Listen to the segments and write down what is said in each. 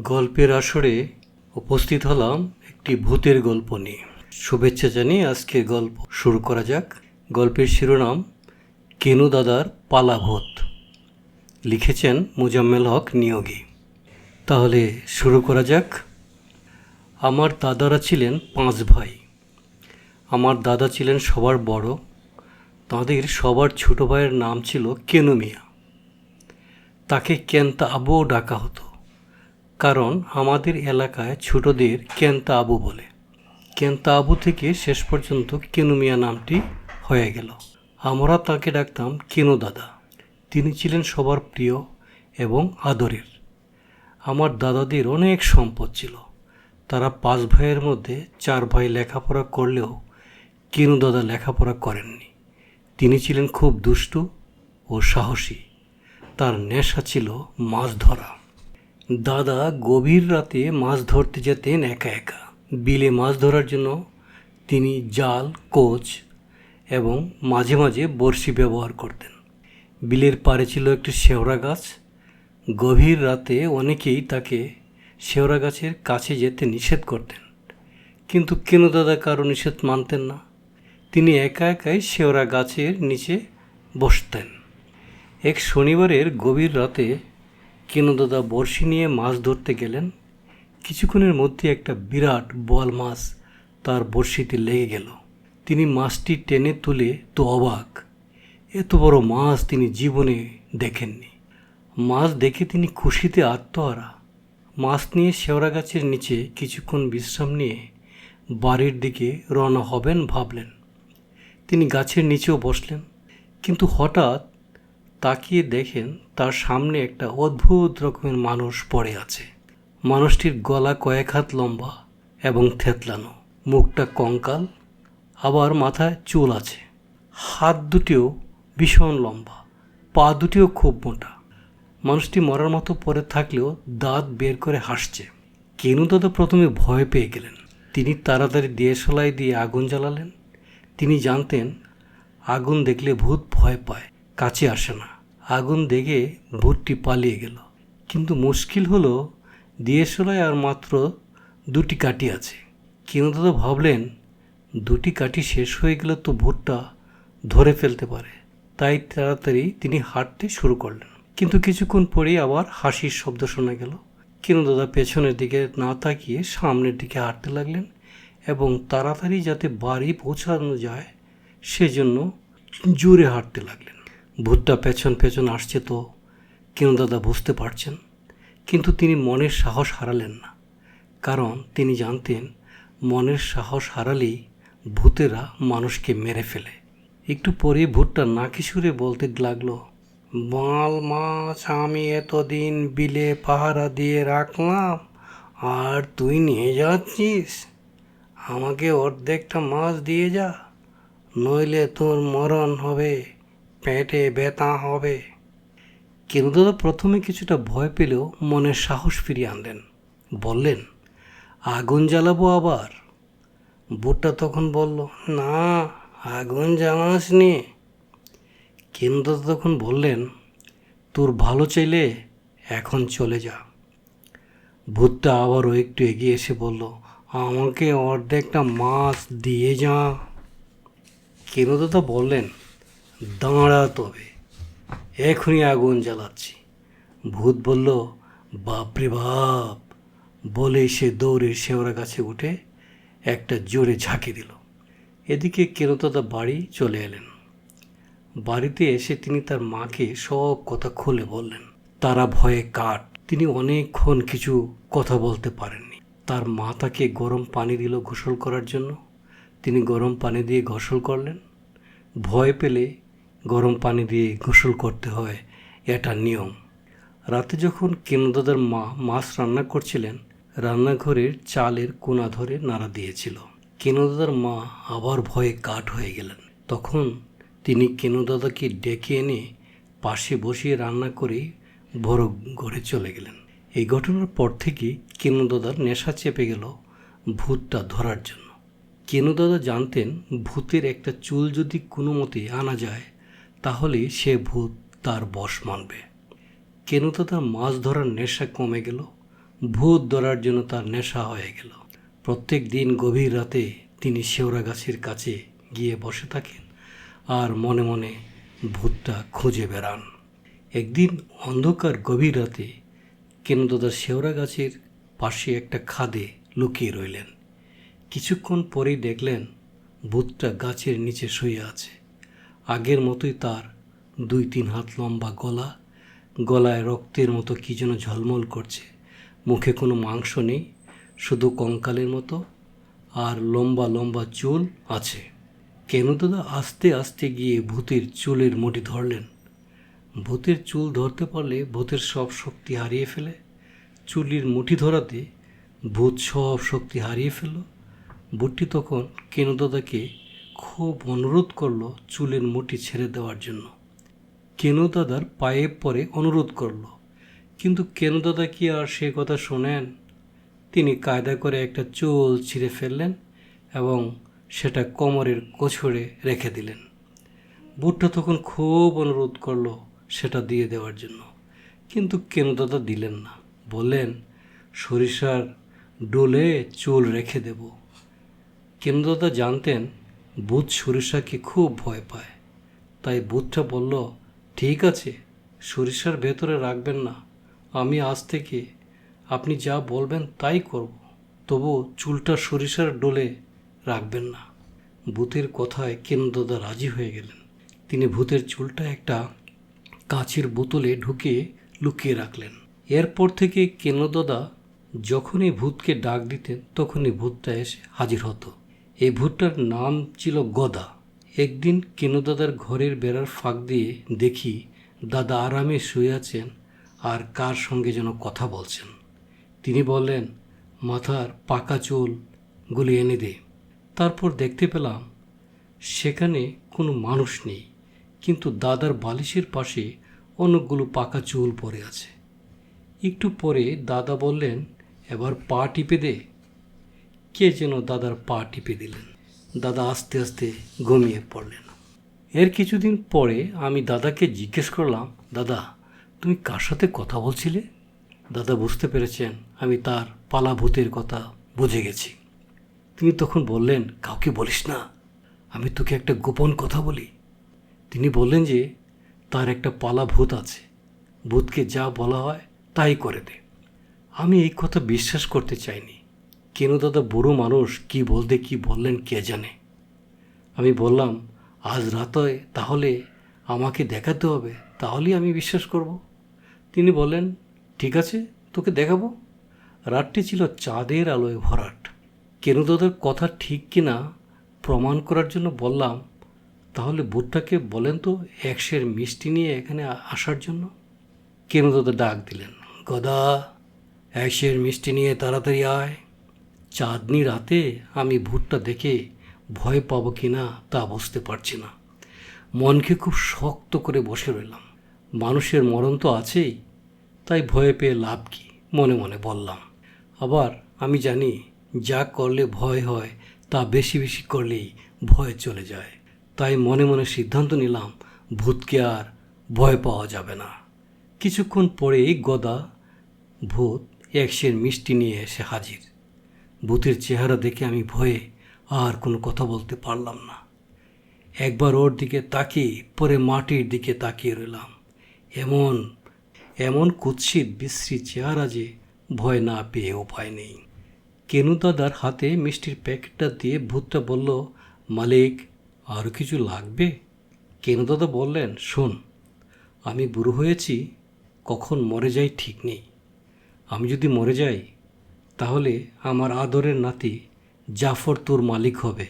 গল্পের আসরে উপস্থিত হলাম একটি ভূতের গল্প নিয়ে। শুভেচ্ছা জানিয়ে আজকের গল্প শুরু করা যাক। গল্পের শিরোনাম, কেনু দাদার পালা ভূত। লিখেছেন মুজাম্মেল হক নিয়োগী। তাহলে শুরু করা যাক। আমার দাদারা ছিলেন পাঁচ ভাই। আমার দাদা ছিলেন সবার বড়। তাদের সবার ছোট ভাইয়ের নাম ছিল কেনু মিয়া। তাকে কেন্তা আবুও ডাকা হতো। কারণ আমাদের এলাকায় ছোটদের কেন্তা আবু বলে। কেন্তা আবু থেকে শেষ পর্যন্ত কেনু মিয়া নামটি হয়ে গেল। আমরা তাকে ডাকতাম কেনু দাদা। তিনি ছিলেন সবার প্রিয় এবং আদরের। আমার দাদাদের অনেক সম্পদ ছিল। তারা পাঁচ ভাইয়ের মধ্যে চার ভাই লেখাপড়া করলেও কেনু দাদা লেখাপড়া করেননি। তিনি ছিলেন খুব দুষ্টু ও সাহসী। তার নেশা ছিল মাছ ধরা। দাদা গভীর রাতে মাছ ধরতে যেতেন একা একা। বিলে মাছ ধরার জন্য তিনি জাল, কোচ এবং মাঝে মাঝে বড়শি ব্যবহার করতেন। বিলের পাড়ে ছিল একটি শেওড়া গাছ। গভীর রাতে অনেকেই তাকে শেওড়া গাছের কাছে যেতে নিষেধ করতেন। কিন্তু কেন দাদা কারও নিষেধ মানতেন না? তিনি একা একাই শেওড়া গাছের নিচে বসতেন। এক শনিবারের গভীর রাতে কেনুদাদা বড়শি নিয়ে মাছ ধরতে গেলেন। কিছুক্ষণের মধ্যে একটা বিরাট বোয়াল মাছ তার বড়শিতে লেগে গেল। তিনি মাছটি টেনে তুলে তো অবাক, এত বড় মাছ তিনি জীবনে দেখেননি। মাছ দেখে তিনি খুশিতে আত্মহারা। মাছ নিয়ে শেওড়া গাছের নিচে কিছুক্ষণ বিশ্রাম নিয়ে বাড়ির দিকে রওনা হবেন ভাবলেন। তিনি গাছের নিচেও বসলেন, কিন্তু হঠাৎ তাকিয়ে দেখেন তার সামনে একটা অদ্ভুত রকমের মানুষ পড়ে আছে। মানুষটির গলা কয়েক হাত লম্বা এবং থেতলানো। মুখটা কঙ্কাল, আবার মাথায় চুল আছে। হাত দুটিও ভীষণ লম্বা, পা দুটিও খুব মোটা। মানুষটি মরার মতো পড়ে থাকলেও দাঁত বের করে হাসছে। কেনু দাদা প্রথমে ভয় পেয়ে গেলেন। তিনি তাড়াতাড়ি দিয়েশলাই দিয়ে আগুন জ্বালালেন। তিনি জানতেন, আগুন দেখলে ভূত ভয় পায়। কাছে আসে না। আগুন দেখে ভূতটি পালিয়ে গেল। কিন্তু মুশকিল হলো, দিয়েশলায় আর মাত্র দুটি কাঠি আছে। কেনু দাদা ভাবলেন, দুটি কাঠি শেষ হয়ে গেলে তো ভূতটা ধরে ফেলতে পারে। তাই তাড়াতাড়ি তিনি হাঁটতে শুরু করলেন। কিন্তু কিছুক্ষণ পরেই আবার হাসির শব্দ শোনা গেল। কেনু দাদা পেছনের দিকে না তাকিয়ে সামনের দিকে হাঁটতে লাগলেন এবং তাড়াতাড়ি যাতে বাড়ি পৌঁছানো যায়, সেজন্য জোরে হাঁটতে লাগলেন। ভূতটা পেছন পেছন আসছে তো কেন দাদা বুঝতে পারছেন? কিন্তু তিনি মনের সাহস হারালেন না। কারণ তিনি জানতেন, মনের সাহস হারালেই ভূতেরা মানুষকে মেরে ফেলে। একটু পরে ভূতটা নাকি সুরে বলতে লাগল, মাল মাছ আমি এতদিন বিলে পাহারা দিয়ে রাখলাম, আর তুই নিয়ে যাচ্ছিস? আমাকে অর্ধেকটা মাছ দিয়ে যা, নইলে তোর মরণ হবে। পেটে ব্যথা হবে। কিন্তু দাদা প্রথমে কিছুটা ভয় পেলেও মনের সাহস ফিরিয়ে আনলেন। বললেন, আগুন জ্বালাবো আবার? বুটটা তখন বলল, না, আগুন জ্বালাস নি কিন্তু তখন বললেন, তোর ভালো চাইলে এখন চলে যা। ভূতটা আবারও একটু এগিয়ে এসে বলল, আমাকে অর্ধেকটা মাছ দিয়ে যা। কেনুদাদা বললেন দাঁড়া তবে, এখনই আগুন জ্বালাচ্ছি। ভূত বলল, বাপরে বাপ! বলে সে দৌড়ে শেওড়া গাছে উঠে একটা জোরে ঝাঁকি দিল। এদিকে কেনুদাদা বাড়ি চলে এলেন। বাড়িতে এসে তিনি তার মাকে সব কথা খুলে বললেন। তারা ভয়ে কাঠ, তিনি অনেকক্ষণ কিছু কথা বলতে পারেননি। তার মা তাকে গরম পানি দিল গোসল করার জন্য। তিনি গরম পানি দিয়ে গোসল করলেন। ভয় পেলে গরম পানি দিয়ে গোসল করতে হয়, এটা নিয়ম। রাতে যখন কেনদাদার মা মাছ রান্না করছিলেন, রান্নাঘরের চালের কোনা ধরে নাড়া দিয়েছিল। কেনদাদার মা আবার ভয়ে কাঠ হয়ে গেলেন। তখন তিনি কেনুদাদাকে ডেকে এনে পাশে বসিয়ে রান্না করে বড় ঘরে চলে গেলেন। এই ঘটনার পর থেকেই কেনুদাদার নেশা চেপে গেল ভূতটা ধরার জন্য। কেনুদাদা জানতেন ভূতের একটা চুল যদি কোনো মতে আনা যায় তাহলে সে ভূত তার বশ মানবে। কেনুদাদার মাছ ধরার নেশা কমে গেল, ভূত ধরার জন্য তার নেশা হয়ে গেল। প্রত্যেক দিন গভীর রাতে তিনি শেওড়া গাছের কাছে গিয়ে বসে থাকেন আর মনে মনে ভূতটা খুঁজে বেড়ান। একদিন অন্ধকার গভীর রাতে কেনদাদা শেওড়া গাছের পাশে একটা খাদে লুকিয়ে রইলেন। কিছুক্ষণ পরেই দেখলেন ভূতটা গাছের নিচে শুয়ে আছে। আগের মতোই তার দুই তিন হাত লম্বা গলা, গলায় রক্তের মতো কী যেন ঝলমল করছে। মুখে কোনো মাংস নেই, শুধু কঙ্কালের মতো আর লম্বা লম্বা চুল আছে। কেন দাদা আস্তে আস্তে গিয়ে ভূতের চুলের মুঠি ধরলেন? ভূতের চুল ধরতে পারলে ভূতের সব শক্তি হারিয়ে ফেলে। চুলির মুঠি ধরাতে ভূত সব শক্তি হারিয়ে ফেলল। ভূতটি তখন কেনুদাদাকে খুব অনুরোধ করল চুলের মুঠি ছেড়ে দেওয়ার জন্য। কেন দাদার পায়ে পরে অনুরোধ করল। কিন্তু কেন দাদা কি আর সে কথা শোনেন? তিনি কায়দা করে একটা চুল ছিঁড়ে ফেললেন এবং সেটা কোমরের কোছড়ে রেখে দিলেন। বুটটা তখন খুব অনুরোধ করল সেটা দিয়ে দেওয়ার জন্য। কিন্তু কেন দাদা দিলেন না। বললেন, সরিষার ডোলে চুল রেখে দেব। কেন দাদা জানতেন বুধ সরিষাকে খুব ভয় পায়। তাই বুধটা বলল, ঠিক আছে, সরিষার ভেতরে রাখবেন না। আমি আজ থেকে আপনি যা বলবেন তাই করব। তবু চুলটা সরিষার ডোলে রাখবেন না। ভূতের কথায় কেনদাদা রাজি হয়ে গেলেন। তিনি ভূতের চুলটা একটা কাঁচের বোতলে ঢুকে লুকিয়ে রাখলেন। এরপর থেকে কেনদাদা যখনই ভূতকে ডাক দিতেন, তখনই ভূতটা এসে হাজির হতো। এই ভূতটার নাম ছিল গদা। একদিন কেনদাদার ঘরের বেড়ার ফাঁক দিয়ে দেখি দাদা আরামে শুয়ে আছেন আর কার সঙ্গে যেন কথা বলছেন। তিনি বললেন, মাথার পাকা চুলগুলি এনে দে। তারপর দেখতে পেলাম, সেখানে কোনো মানুষ নেই, কিন্তু দাদার বালিশের পাশে অনেকগুলো পাকা চুল পড়ে আছে। একটু পরে দাদা বললেন, এবার পা টিপে দে। কে যেন দাদার পা টিপে দিলেন। দাদা আস্তে আস্তে ঘুমিয়ে পড়লেন। এর কিছুদিন পরে আমি দাদাকে জিজ্ঞেস করলাম, দাদা, তুমি কার সাথে কথা বলছিলে? দাদা বুঝতে পেরেছেন আমি তার পালা ভূতের কথা বুঝে গেছি। তিনি তখন বললেন, কাউকে বলিস না, আমি তোকে একটা গোপন কথা বলি। তিনি বললেন যে, তার একটা পালা ভূত আছে, ভূতকে যা বলা হয় তাই করে দে। আমি এই কথা বিশ্বাস করতে চাইনি। কেন দাদা বুড়ো মানুষ কি বলতে কি বললেন কে জানে? আমি বললাম, আজ রাতে তাহলে আমাকে দেখাতে হবে, তাহলেই আমি বিশ্বাস করব। তিনি বলেন ঠিক আছে, তোকে দেখাবো। রাতটি ছিল চাঁদের আলোয় ভরাট। কেনুদাদার কথা ঠিক কিনা প্রমাণ করার জন্য বললাম, তাহলে বুটটাকে বলেন তো একশের মিষ্টি নিয়ে এখানে আসার জন্য। কেনুদাদা ডাক দিলেন, গদা, একশের মিষ্টি নিয়ে তাড়াতাড়ি আয়। চাঁদনি রাতে আমি ভূতটা দেখে ভয় পাবো কি না তা বুঝতে পারছি না। মনকে খুব শক্ত করে বসে রইলাম। মানুষের মরণ তো আছেই, তাই ভয় পেয়ে লাভ কি, মনে মনে বললাম। আবার আমি জানি, যা করলে ভয় হয়, তা বেশি বেশি করলেই ভয় চলে যায়। তাই মনে মনে সিদ্ধান্ত নিলাম, ভূতকে আর ভয় পাওয়া যাবে না। কিছুক্ষণ পরেই গদা, ভূত একশের মিষ্টি নিয়ে এসে হাজির। ভূতের চেহারা দেখে আমি ভয়ে আর কোনো কথা বলতে পারলাম না। একবার ওর দিকে তাকিয়ে পরে মাটির দিকে তাকিয়ে রইলাম। এমন এমন কুৎসিত, বিশ্রী চেহারা যে ভয় না পেয়ে উপায় নেই। কেনু দাদার হাতে মিষ্টির প্যাকেটটা দিয়ে ভূতটা বলল, মালিক আরও কিছু লাগবে? কেনু দাদা বললেন, শোন, আমি বুড়ো হয়েছি, কখন মরে যাই ঠিক নেই। আমি যদি মরে যাই তাহলে আমার আদরের নাতি জাফর তোর মালিক হবে।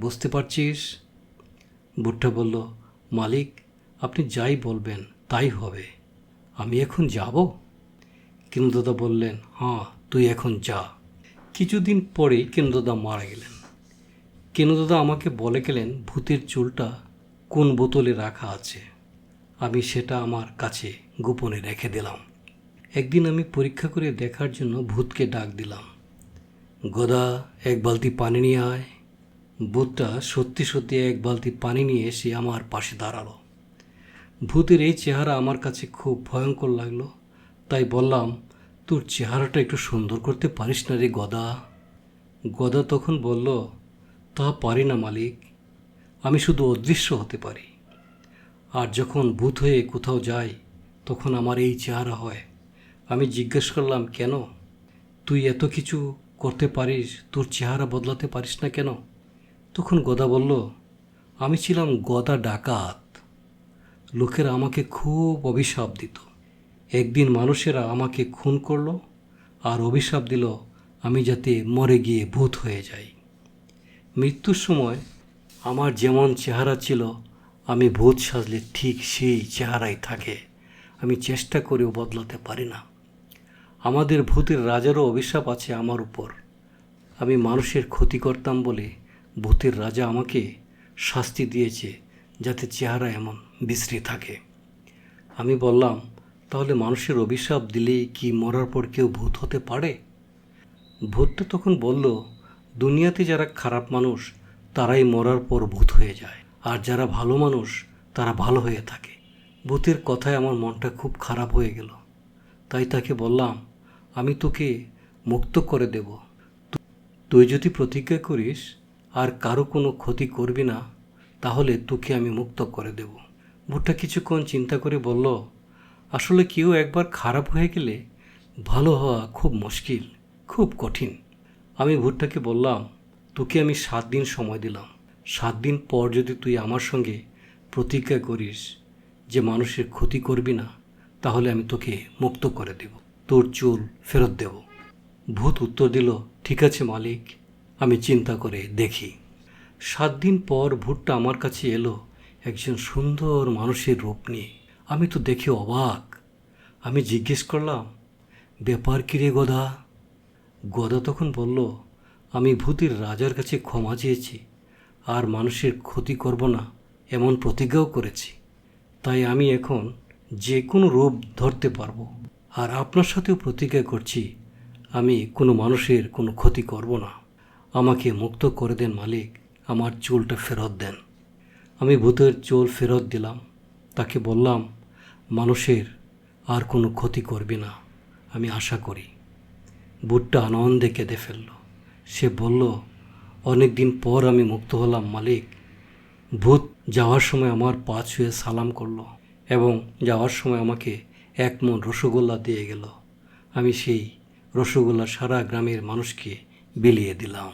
বুঝতে পারছিস? বুট্টা বলল, মালিক, আপনি যাই বলবেন, তাই হবে। আমি এখন যাব? কিনুদাদা বললেন হ্যাঁ তুই এখন যা। কিছুদিন পরেই কেনুদাদা মারা গেলেন। কেনুদাদা আমাকে বলে গেলেন, ভূতের চুলটা কোন বোতলে রাখা আছে? আমি সেটা আমার কাছে গোপনে রেখে দিলাম। একদিন আমি পরীক্ষা করে দেখার জন্য ভূতকে ডাক দিলাম। গদা, এক বালতি পানি নিয়ে আয়। ভূতটা সত্যি সত্যি এক বালতি পানি নিয়ে এসে আমার পাশে দাঁড়াল। ভূতের এই চেহারা আমার কাছে খুব ভয়ঙ্কর লাগল। তাই বললাম, তোর চেহারাটা একটু সুন্দর করতে পারিস না রে গদা? গদা তখন বলল, তা পারি না মালিক। আমি শুধু অদৃশ্য হতে পারি। আর যখন ভূত হয়ে কোথাও যাই, তখন আমার এই চেহারা হয়। আমি জিজ্ঞেস করলাম, কেন? তুই এত কিছু করতে পারিস, তোর চেহারা বদলাতে পারিস না কেন? তখন গদা বলল, আমি ছিলাম গদা ডাকাত। লোকেরা আমাকে খুব অভিশাপ দিত। একদিন মানুষেরা আমাকে খুন করল আর অভিশাপ দিল, আমি যাতে মরে গিয়ে ভূত হয়ে যাই। মৃত্যুর সময় আমার যেমন চেহারা ছিল, আমি ভূত সাজলে ঠিক সেই চেহারাই থাকে। আমি চেষ্টা করেও বদলাতে পারি না। আমাদের ভূতের রাজারও অভিশাপ আছে আমার উপর। আমি মানুষের ক্ষতি করতাম বলে ভূতের রাজা আমাকে শাস্তি দিয়েছে, যাতে চেহারা এমন বিশ্রী থাকে। আমি বললাম, তাহলে মানুষের অভিশাপ দিলেই কি মরার পর কেউ ভূত হতে পারে? ভূতটা তখন বলল, দুনিয়াতে যারা খারাপ মানুষ, তারাই মরার পর ভূত হয়ে যায়। আর যারা ভালো মানুষ, তারা ভালো হয়ে থাকে। ভূতের কথায় আমার মনটা খুব খারাপ হয়ে গেল। তাই তাকে বললাম আমি তোকে মুক্ত করে দেব। তুই যদি প্রতিজ্ঞা করিস, আর কারও কোনো ক্ষতি করবি না, তাহলে তোকে আমি মুক্ত করে দেব। ভুট্টা কিছুক্ষণ চিন্তা করে বলল, আসলে কেউ একবার খারাপ হয়ে গেলে ভালো হওয়া খুব মুশকিল, খুব কঠিন। আমি ভুট্টাকে বললাম, তোকে আমি সাত দিন সময় দিলাম। সাত দিন পর যদি তুই আমার সঙ্গে প্রতিজ্ঞা করিস যে মানুষের ক্ষতি করবি না, তাহলে আমি তোকে মুক্ত করে দেব। তোর চুল ফেরত দেব। ভূত উত্তর দিল, ঠিক আছে মালিক, আমি চিন্তা করে দেখি। সাত দিন পর ভূতটা আমার কাছে এলো একজন সুন্দর মানুষের রূপ নিয়ে। আমি তো দেখে অবাক। আমি জিজ্ঞেস করলাম, ব্যাপার কি রে গদা? গদা তখন বলল, আমি ভূতের রাজার কাছে ক্ষমা চেয়েছি, আর মানুষের ক্ষতি করব না, এমন প্রতিজ্ঞাও করেছি। তাই আমি এখন যে কোনো রূপ ধরতে পারব। আর আপনার সাথেও প্রতিজ্ঞা করছি, আমি কোনো মানুষের কোনো ক্ষতি করব না। আমাকে মুক্ত করে দেন মালিক, আমার চুলটা ফেরত দেন। আমি ভূতের চুল ফেরত দিলাম, তাকে বললাম, মানুষের আর কোনো ক্ষতি করবি না, আমি আশা করি। বুটটা আনন্দে কেঁদে ফেলল। সে বলল, অনেক দিন পর আমি মুক্ত হলাম, মালিক। ভূত যাওয়ার সময় আমার পা ছুঁয়ে সালাম করল এবং যাওয়ার সময় আমাকে এক মন রসগোল্লা দিয়ে গেল। আমি সেই রসগোল্লা সারা গ্রামের মানুষকে বিলিয়ে দিলাম।